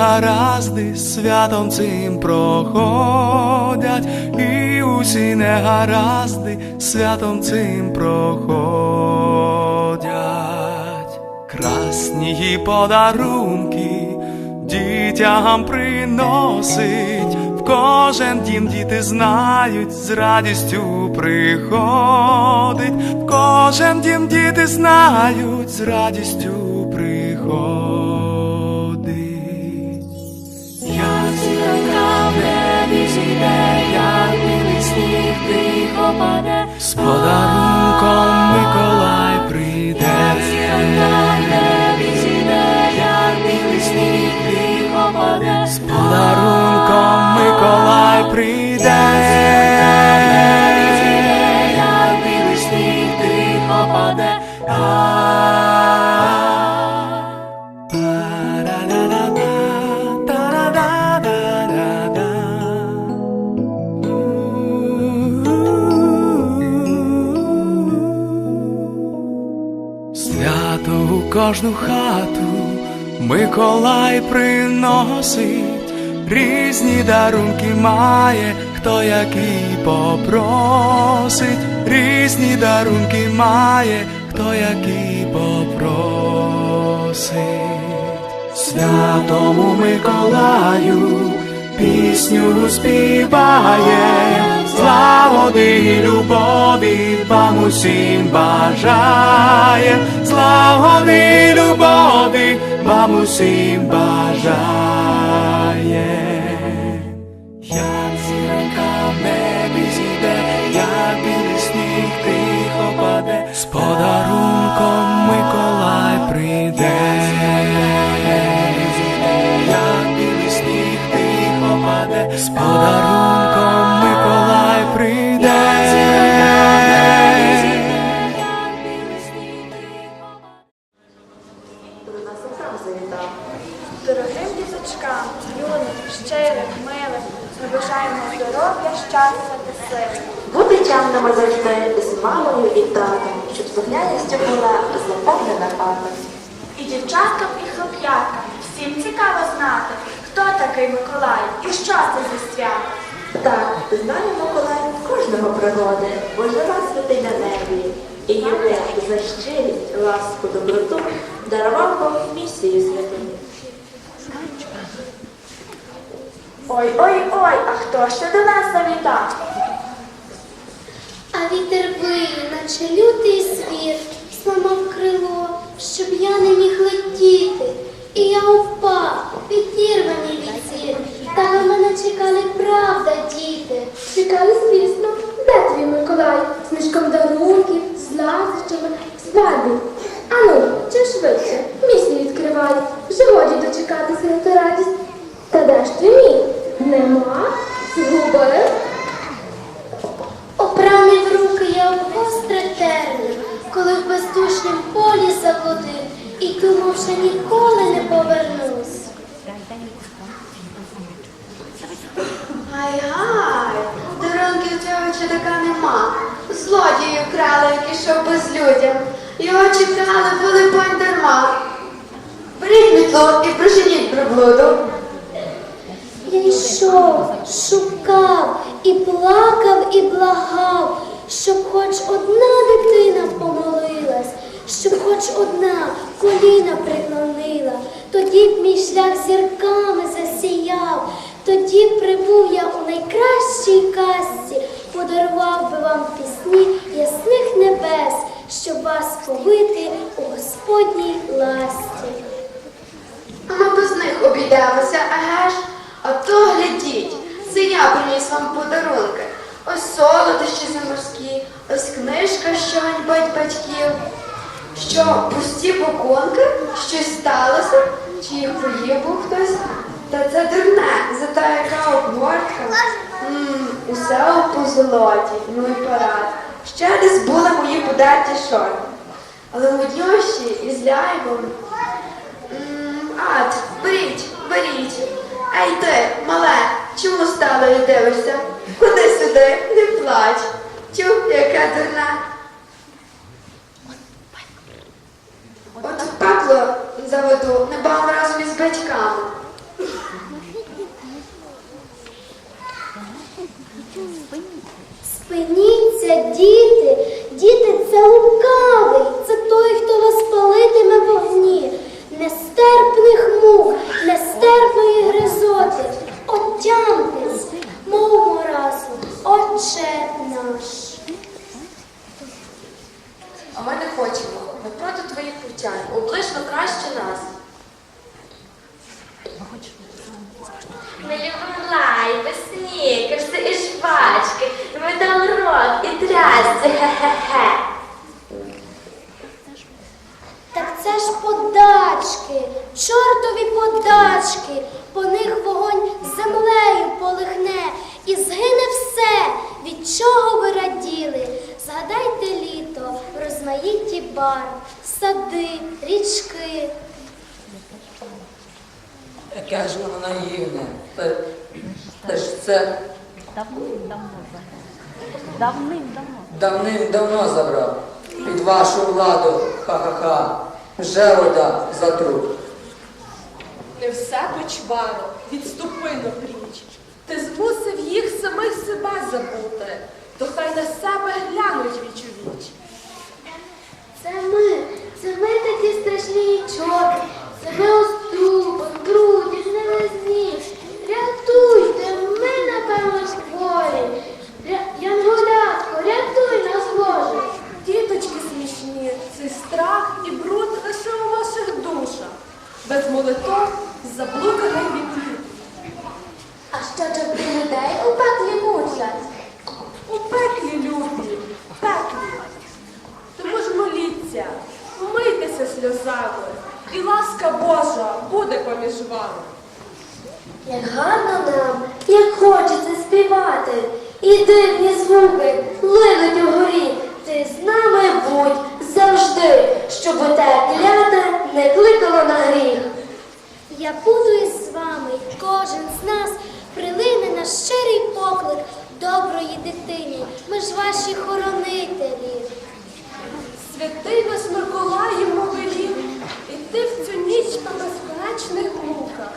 негаразди святом цим проходять, і усі негаразди святом цим проходять. Красні подарунки дітям приносить, в кожен дім діти знають, з радістю приходить, в кожен дім діти знають, з радістю приходить. В небі зійде, як білий сніг тихо паде, З подарунком Миколай прийде. зіронька в небі зійде, як сніг тихо паде, З подарунком Миколай прийде. Миколай приносить, різні дарунки має, хто який попросить, різні дарунки має, хто який попросить. Святому Миколаю пісню співає, славоди і любові вам усім бажає, славоди і любові вам усім бажає. Як зіронька в небі зійде, як білий сніг тихо паде, з подарунком Миколай прийде. Як білий сніг тихо паде, з подарунком Чемними завжди з мамою і татом, щоб слухняністю була заповнена хата. І дівчаткам, і хлоп'яткам всім цікаво знати, хто такий Миколай і що це за свято. Так, знає Миколай кожного пригоди, бо жива святий на небі. І йому за щирість, ласку, доброту дарував Бог місію святині. Ой, ой, ой, а хто ще до нас завітав? Вітер виє, наче лютий звір, зламав крило, щоб я не міг летіти. І я впав, відірваний від зір. Та на мене чекали правда, діти. Чекали, звісно, де твій Миколай? З мішком дарунків, з лазищами, з бабі. Ану, чи швидше, місію відкривай, вже годі дочекатися на ту радість. Чекали, пань дарма. Беріть мітло і проженіть приблуду. Я йшов, шукав і плакав, і благав, щоб хоч одна дитина помолилась, щоб хоч одна коліна преклонила, тоді б мій шлях зірками засіяв, тоді б прибув я у найкращій казці, подарував би вам пісні ясних небес, щоб вас повити у Господній ласті. А ми без них обійдемося, еге ж? А то глядіть, це я приніс вам подарунки. Ось солодощі заморські, ось книжка, що батьків. Що, пусті боконки? Щось сталося? Чи їх поїв був хтось? Та це дурне, зато яка обгортка. Усе у позолоті, ну і парад. Ще десь були мої подерті шорти. Але модньоші із ляйбом. М, Ат, беріть, беріть. Ей ти, мале, чому стало і дивишся? Ходи сюди, не плач. Тю, яка дурна. От пекло заведу, небагато разом із батьками. Спиніться, діти, діти це лукавий. Медалрок хе-хе-хе. Так це ж подачки, чортові подачки, по них вогонь землею полихне і згине все, від чого ви раділи. Згадайте літо, розмаїтті барв, сади, річки. Яке ж воно наївне. Та, та ж це Давним-давно. Давним-давно. забрав. Під вашу владу, ха-ха-ха. Вже за труд. Не все почваро, відступи но пріч. Ти змусив їх самих себе забути, то хай на себе глянуть віч у віч. Буде. Як гарно нам, як хочеться співати, і дивні звуки линуть угорі. Ти з нами будь завжди, щоб те кляте не кликало на гріх. Я буду із вами, і кожен з нас прилине на щирий поклик доброї дитині. Ми ж ваші хоронителі. Святий ваш Миколай йому велів іти в цю ніч по безконечних муках,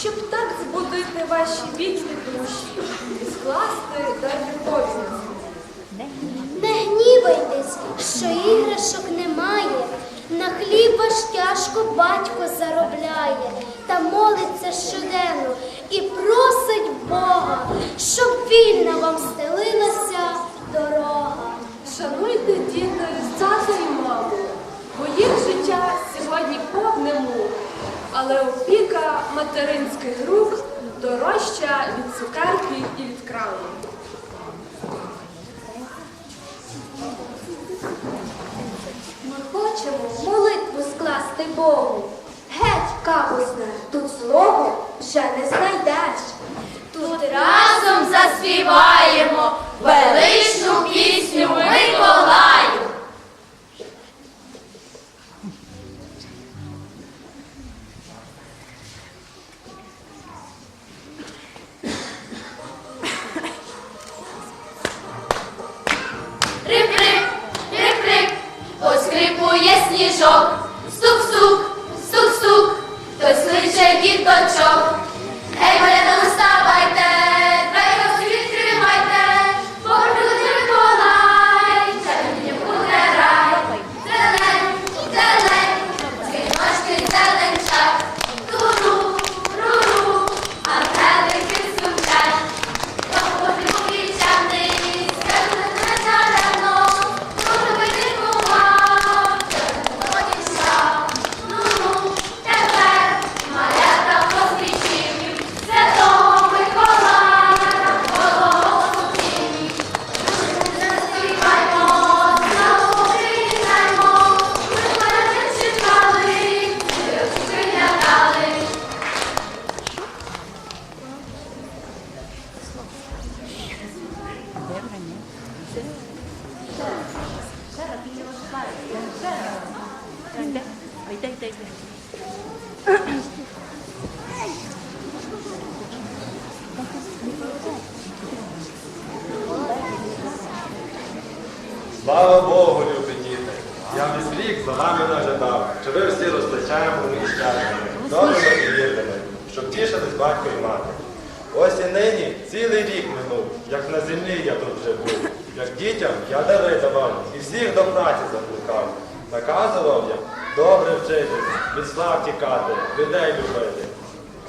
щоб так збудити ваші вічні душі і скласти дар любові. Не гнівайтесь, що іграшок немає. На хліб ваш тяжко батько заробляє та молиться щоденно і просить Бога, щоб вільна вам стелилася дорога. Шануйте діти тата і маму, бо їх життя сьогодні повне мук, але опіка материнських рук дорожча від цукерки і від крану. Ми хочемо молитву скласти Богу. Геть, капусне, тут злого вже не знайдеш. Тут разом заспіваємо величну пісню Миколаю. Поскрипує Йде, йде, йде, йде. Слава Богу, любі діти! Я весь рік за вами наглядав, чи ви всі і щасливими. добрими і вірними, щоб тішились батько і мати. Ось і нині цілий рік минув, як на землі я тут вже був, як дітям я дари давав і всіх до праці закликав. Наказував я добре вчитись, від слав тікати, людей любити.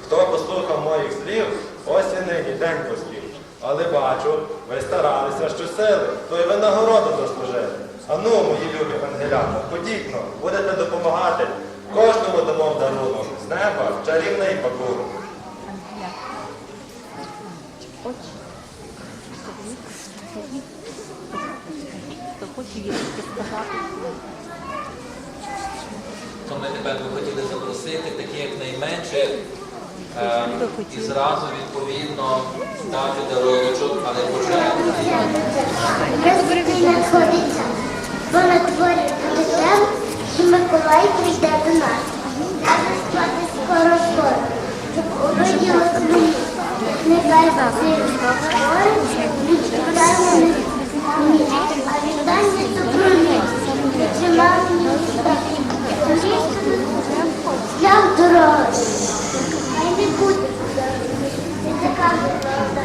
Хто послухав моїх слів, ось і нині день поспів. Але бачу, ви старалися щосили, то й ви нагороду заслужили. А ну, мої любі ангелята, ходіть но, будете допомагати. Кожному дамо дарунок з неба чарівний пакунок. Хто хоче вірити сказати. То ми тебе би хотіли запросити, такі як найменше, е, і зразу відповідно дати даруночок, але по черзі. Розбити надходиться, бо на дворі і Миколай прийде до нас. Треба спати скоро скоро, щоб увиділо мені. Говорить, відчитаємо ніч, а віддання стати. Шлях дороги. Хай не буде не така молода,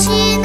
Чи